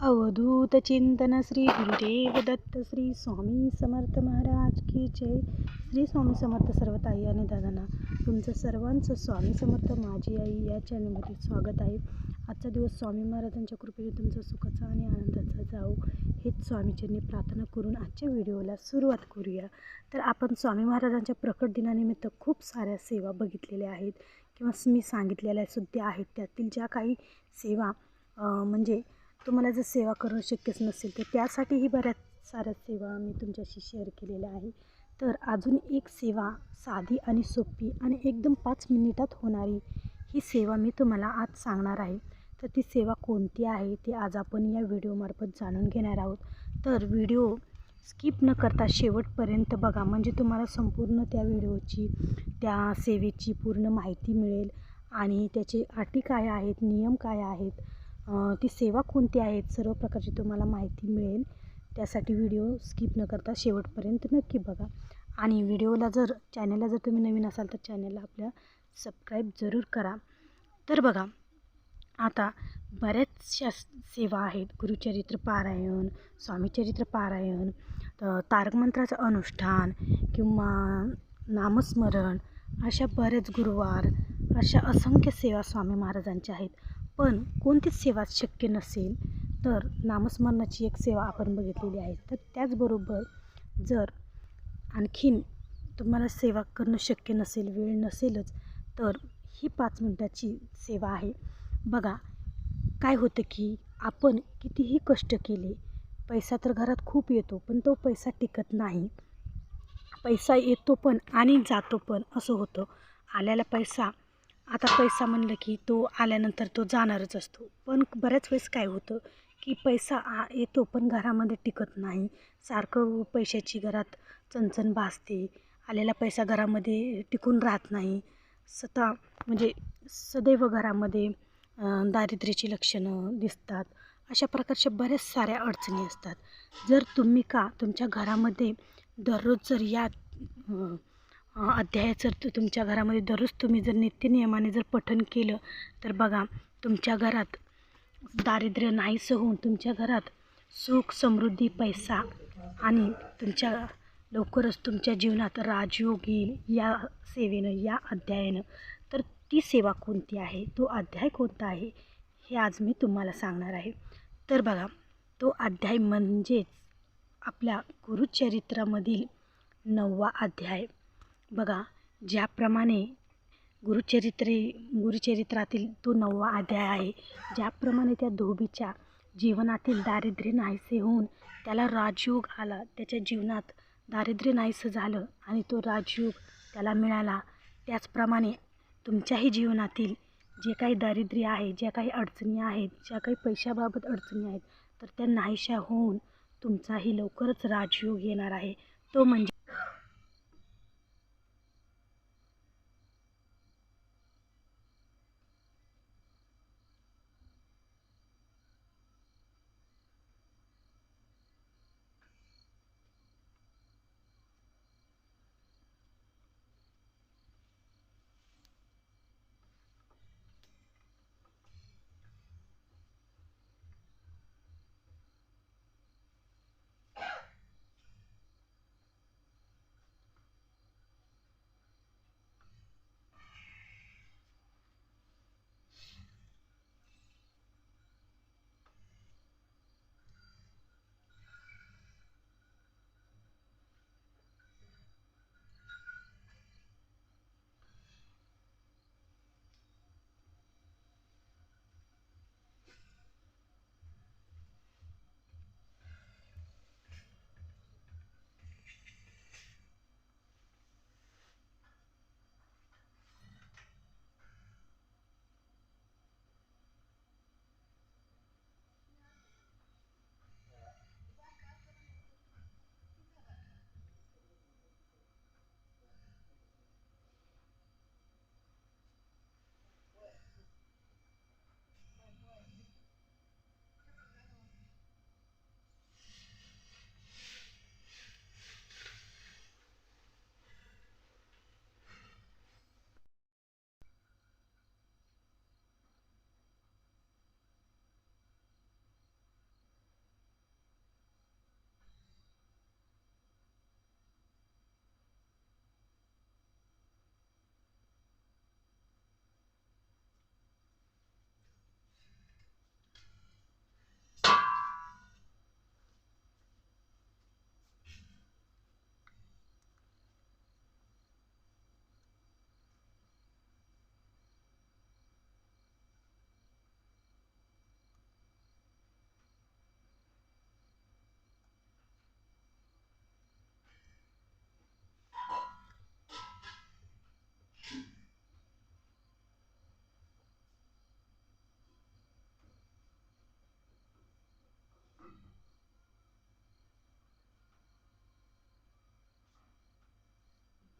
अवधूत चिंतन श्री गुरुदेव दत्त श्री स्वामी समर्थ महाराज की जय. श्री स्वामी समर्थ सर्व ताई आणि दादांना तुमचं सर्वांचं स्वामी समर्थ माझी आई या चॅनलमध्ये स्वागत आहे. आजचा दिवस स्वामी महाराजांच्या कृपेने तुमचा सुखाचा आणि आनंदाचा जाऊ हेच स्वामीजींनी प्रार्थना करून आजच्या व्हिडिओला सुरुवात करूया. तर आपण स्वामी महाराजांच्या प्रकट दिनानिमित्त खूप साऱ्या सेवा बघितलेल्या आहेत किंवा मी सांगितलेल्या सुद्धा आहेत. त्यातील ज्या काही सेवा म्हणजे तुम्हाला जर सेवा करणं शक्यच नसेल तर त्यासाठीही बऱ्याच साऱ्या सेवा मी तुमच्याशी शेअर केलेल्या आहे. तर अजून एक सेवा साधी आणि सोपी आणि एकदम पाच मिनिटात होणारी ही सेवा मी तुम्हाला आज सांगणार आहे. तर ती सेवा कोणती आहे ते आज आपण या व्हिडिओमार्फत जाणून घेणार आहोत. तर व्हिडिओ स्किप न करता शेवटपर्यंत बघा म्हणजे तुम्हाला संपूर्ण त्या व्हिडिओची त्या सेवेची पूर्ण माहिती मिळेल. आणि त्याचे अटी काय आहेत नियम काय आहेत ती सेवा कोणती आहेत सर्व प्रकारची तुम्हाला माहिती मिळेल. त्यासाठी व्हिडिओ स्किप न करता शेवटपर्यंत नक्की बघा. आणि व्हिडिओला जर चॅनलला जर तुम्ही नवीन असाल तर चॅनलला आपल्या सबस्क्राईब जरूर करा. तर बघा आता बऱ्याचशा सेवा आहेत. गुरुचरित्र पारायण स्वामीचरित्र पारायण तारकमंत्राचं अनुष्ठान किंवा नामस्मरण अशा बरेच गुरुवार अशा असंख्य सेवा स्वामी महाराजांच्या आहेत. पण कोणतीच सेवा शक्य नसेल तर नामस्मरणाची एक सेवा आपण बघितलेली आहे. तर त्याचबरोबर जर आणखीन तुम्हाला सेवा करणं शक्य नसेल वेळ नसेलच तर ही पाच मिनटाची सेवा आहे. बघा काय होतं की आपण कितीही कष्ट केले पैसा तर घरात खूप येतो पण तो पैसा टिकत नाही. पैसा येतो पण आणि जातो पण असं होतं. आल्याला पैसा आता पैसा म्हणलं की तो आल्यानंतर तो जाणारच असतो. पण बऱ्याच वेळेस काय होतं की पैसा आ येतो पण घरामध्ये टिकत नाही. सारखं पैशाची घरात चणचण भासते. आलेला पैसा घरामध्ये टिकून राहत नाही. स्वतः म्हणजे सदैव घरामध्ये दारिद्र्याची लक्षणं दिसतात. अशा प्रकारच्या बऱ्याच साऱ्या अडचणी असतात. जर तुम्ही का तुमच्या घरामध्ये दररोज जर या अध्याय अं, अध्यायाचं जर तुमच्या घरामध्ये दररोज तुम्ही जर नित्यनियमाने जर पठण केलं तर बघा तुमच्या घरात दारिद्र्य नाहीसं होऊन तुमच्या घरात सुख समृद्धी पैसा आणि तुमच्या लवकरच तुमच्या जीवनात राजयोग येईल या सेवेनं या अध्यायानं. तर ती सेवा कोणती आहे? तो अध्याय कोणता आहे? हे आज मी तुम्हाला सांगणार आहे. तर बघा तो अध्याय म्हणजेच आपल्या गुरुचरित्रामधील नववा अध्याय. बघा ज्याप्रमाणे गुरुचरित्रे गुरुचरित्रातील तो नववा अध्याय आहे ज्याप्रमाणे त्या धोबीच्या जीवनातील दारिद्र्य नाहीसे होऊन त्याला राजयोग आला त्याच्या जीवनात दारिद्र्य नाहीसं झालं आणि तो राजयोग त्याला मिळाला. त्याचप्रमाणे तुमच्याही जीवनातील जे काही दारिद्र्य आहे ज्या काही अडचणी आहेत ज्या काही पैशाबाबत अडचणी आहेत तर त्या नाहीशा होऊन तुमचाही लवकरच राजयोग येणार आहे. तो म्हणजे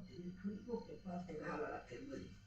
conseguir que la.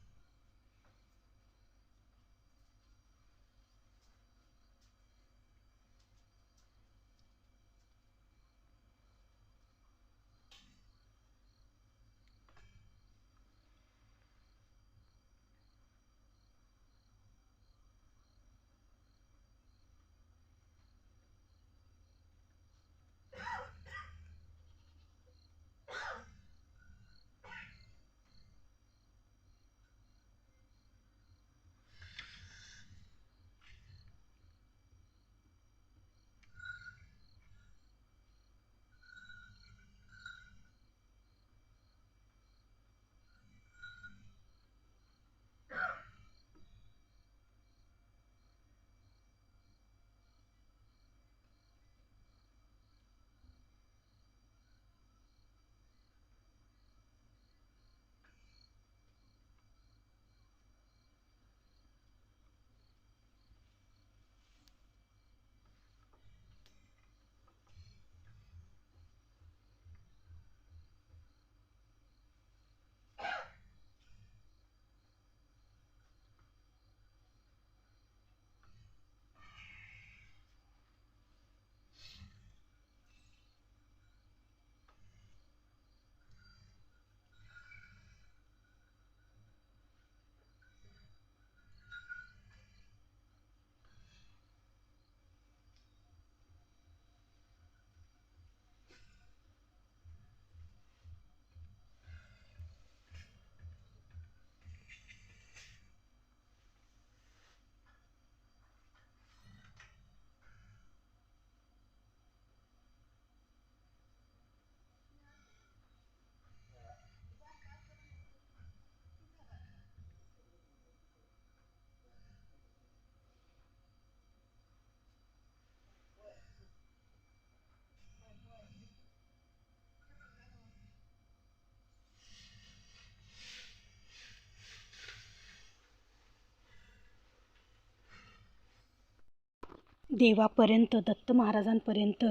देवापर्यंत दत्त महाराजांपर्यंत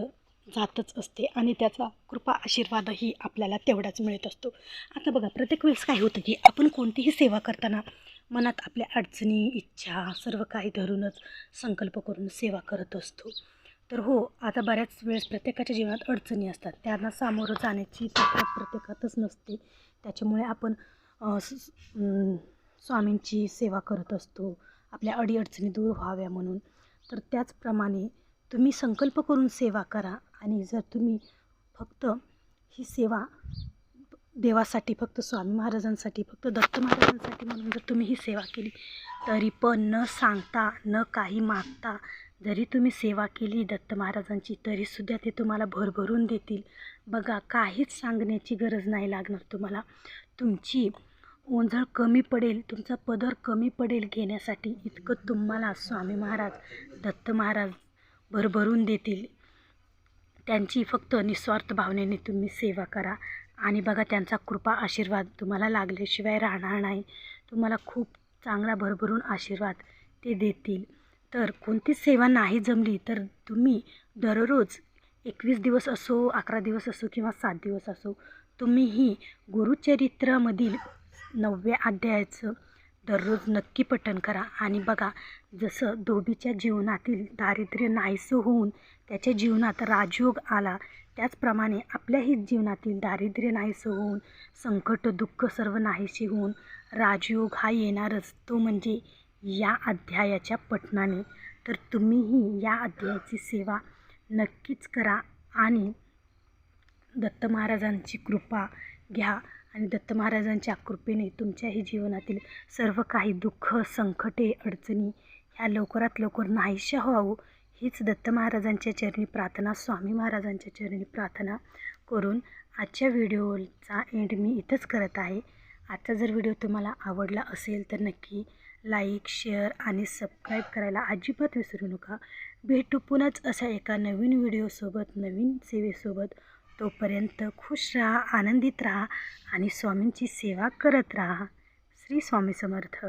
जातच असते आणि त्याचा कृपा आशीर्वादही आपल्याला तेवढाच मिळत असतो. आता बघा प्रत्येक वेळेस काय होतं की आपण कोणतीही सेवा करताना मनात आपल्या अडचणी इच्छा सर्व काही धरूनच संकल्प करून सेवा करत असतो. तर हो आता बऱ्याच वेळेस प्रत्येकाच्या जीवनात अडचणी असतात. त्यांना सामोरं जाण्याची ताकद प्रत्येकातच नसते. त्याच्यामुळे आपण स्वामींची सेवा करत असतो. आपल्या अडीअडचणी दूर व्हाव्या म्हणून. तर त्याचप्रमाणे तुम्ही संकल्प करून सेवा करा आणि जर तुम्ही फक्त ही सेवा देवासाठी फक्त स्वामी महाराजांसाठी फक्त दत्त महाराजांसाठी म्हणून जर तुम्ही ही सेवा केली तरी पण न सांगता न काही मागता जरी तुम्ही सेवा केली दत्त महाराजांची तरीसुद्धा ते तुम्हाला भरभरून देतील. बघा काहीच सांगण्याची गरज नाही लागणार तुम्हाला. तुमची ओंझळ कमी पडेल तुमचा पदर कमी पडेल घेण्यासाठी इतकं तुम्हाला स्वामी महाराज दत्त महाराज भरभरून देतील. त्यांची फक्त निस्वार्थ भावनेने तुम्ही सेवा करा आणि बघा त्यांचा कृपा आशीर्वाद तुम्हाला लागल्याशिवाय राहणार नाही. तुम्हाला खूप चांगला भरभरून आशीर्वाद ते देतील. तर कोणतीच सेवा नाही जमली तर तुम्ही दररोज एकवीस दिवस असो अकरा दिवस असो किंवा सात दिवस असो तुम्ही ही गुरुचरित्रामधील नवव्या अध्यायाचं दररोज नक्की पठण करा. आणि बघा जसं धोबीच्या जीवनातील दारिद्र्य नाहीसं होऊन त्याच्या जीवनात राजयोग आला त्याचप्रमाणे आपल्याही जीवनातील दारिद्र्य नाहीसं होऊन संकट दुःख सर्व नाहीसे होऊन राजयोग हा येणारच. तो म्हणजे या अध्यायाच्या पठणाने. तर तुम्हीही या अध्यायाची सेवा नक्कीच करा आणि दत्त महाराजांची कृपा घ्या. आणि दत्त महाराजांच्या कृपेने तुमच्याही जीवनातील सर्व काही दुःख संकटे अडचणी ह्या लवकरात लवकर नाहीशा व्हावं हीच दत्त महाराजांच्या चरणी प्रार्थना स्वामी महाराजांच्या चरणी प्रार्थना करून आजच्या व्हिडिओचा एंड मी इथंच करत आहे. आजचा जर व्हिडिओ तुम्हाला आवडला असेल तर नक्की लाईक शेअर आणि सबस्क्राईब करायला अजिबात विसरू नका. भेटू पुन्हाच अशा एका नवीन व्हिडिओसोबत नवीन सेवेसोबत. तोपर्यंत खुश राहा आनंदित राहा आणि स्वामींची सेवा करत राहा. श्री स्वामी समर्थ.